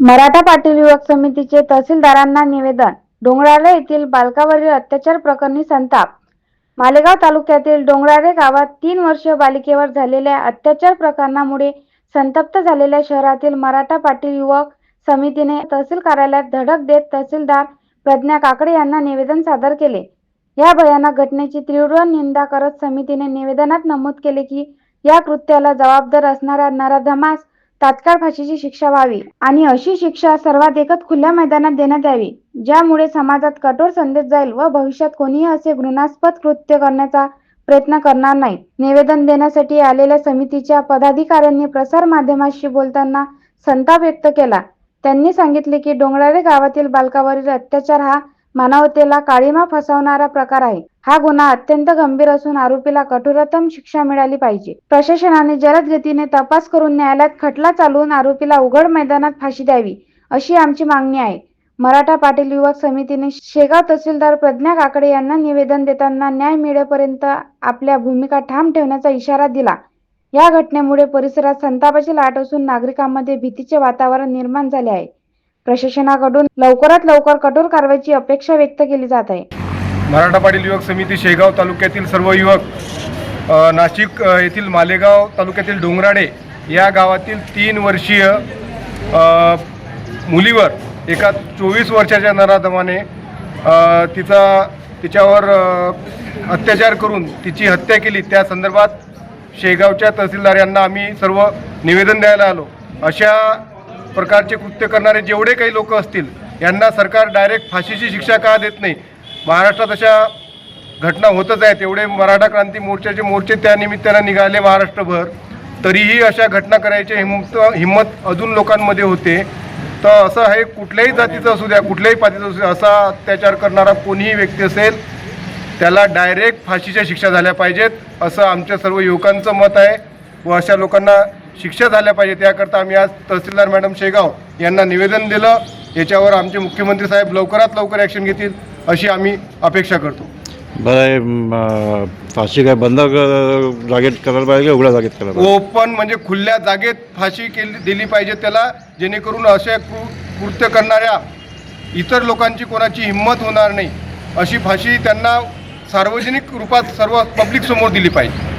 मराठा पाटील युवक समितीचे तहसीलदारांना निवेदन. डोंगराळे येथील बालकावरील अत्याचार प्रकरणी संताप. मालेगाव तालुक्यातील डोंगराळे गावात तीन वर्ष बालिकेवर झालेल्या अत्याचार प्रकरणामुळे संतप्त झालेल्या शहरातील मराठा पाटील युवक समितीने तहसील कार्यालयात धडक देत तहसीलदार प्रज्ञा काकडे यांना निवेदन सादर केले. या भयानक घटनेची तीव्र निंदा करत समितीने निवेदनात नमूद केले की या कृत्याला जबाबदार असणाऱ्या नराधमास तात्काळ फाशीची शिक्षा व्हावी आणि अशी शिक्षा सर्वात एकच खुल्या मैदानात देण्यात यावी ज्यामुळे समाजात कठोर संदेश जाईल व भविष्यात कोणीही असे घृणास्पद कृत्य करण्याचा प्रयत्न करणार नाही. निवेदन देण्यासाठी आलेल्या समितीच्या पदाधिकाऱ्यांनी प्रसार माध्यमाशी बोलताना संताप व्यक्त केला. त्यांनी सांगितले की डोंगराळे गावातील बालकावरील अत्याचार हा मानवतेला काळीमा फसवणारा प्रकार आहे. हा गुन्हा अत्यंत गंभीर असून आरोपीला कठोरतम शिक्षा मिळाली पाहिजे. प्रशासनाने जलद गतीने तपास करून न्यायालयात खटला चालवून आरोपीला उघड मैदानात फाशी द्यावी अशी आमची मागणी आहे. मराठा पाटील युवक समितीने शेगाव तहसीलदार प्रज्ञा काकडे यांना निवेदन देताना न्याय मिळेपर्यंत आपल्या भूमिका ठाम ठेवण्याचा इशारा दिला. या घटनेमुळे परिसरात संतापाची लाट असून नागरिकांमध्ये भीतीचे वातावरण निर्माण झाले आहे. प्रशासनाकडून लवकरात लवकर कठोर कारवाईची अपेक्षा व्यक्त केली जात आहे. मराठा पाटील युवक समिती शेगाव तालुक्यातील सर्व युवक नाशिक येथील मालेगाव तालुक्यातील डोंगराडे या गावातील तीन वर्षीय मुलीवर एका चोवीस वर्षाच्या नराधमाने तिचा तिच्यावर अत्याचार करून तिची हत्या केली. त्या संदर्भात शेगावच्या तहसीलदार यांना आम्ही सर्व निवेदन द्यायला आलो. अशा प्रकारचे कृत्य करणारे जेवढे काही लोक असतील यांना सरकार डायरेक्ट फाशीची शिक्षा का देत नाही? महाराष्ट्रात अशा घटना होतच आहेत. एवढे मराठा क्रांती मोर्चाचे मोर्चे त्या निमित्तानं निघाले महाराष्ट्रभर. तरीही अशा घटना करायची हिंमत हिंमत अजून लोकांमध्ये होते. तर असं हे कुठल्याही जातीचं असू द्या कुठल्याही पातीचं असू द्या असा अत्याचार करणारा कोणीही व्यक्ती असेल त्याला डायरेक्ट फाशीच्या शिक्षा झाल्या पाहिजेत असं आमच्या सर्व युवकांचं मत आहे व अशा लोकांना शिक्षा झाल्या पाहिजेत याकरता आम्ही आज तहसीलदार मॅडम शेगाव यांना निवेदन दिलं. याच्यावर आमचे मुख्यमंत्री साहेब लवकरात लवकर ॲक्शन घेतील अशी आम्ही अपेक्षा करतो. बरं फाशी काय बंद जागेत करायला पाहिजे का उघड्या जागेत करायला पाहिजे? ओपन म्हणजे खुल्या जागेत फाशी केली दिली पाहिजे त्याला जेणेकरून अशा कृ कृत्य करणाऱ्या इतर लोकांची कोणाची हिंमत होणार नाही अशी फाशी त्यांना सार्वजनिक रूपात सर्व पब्लिक समोर दिली पाहिजे.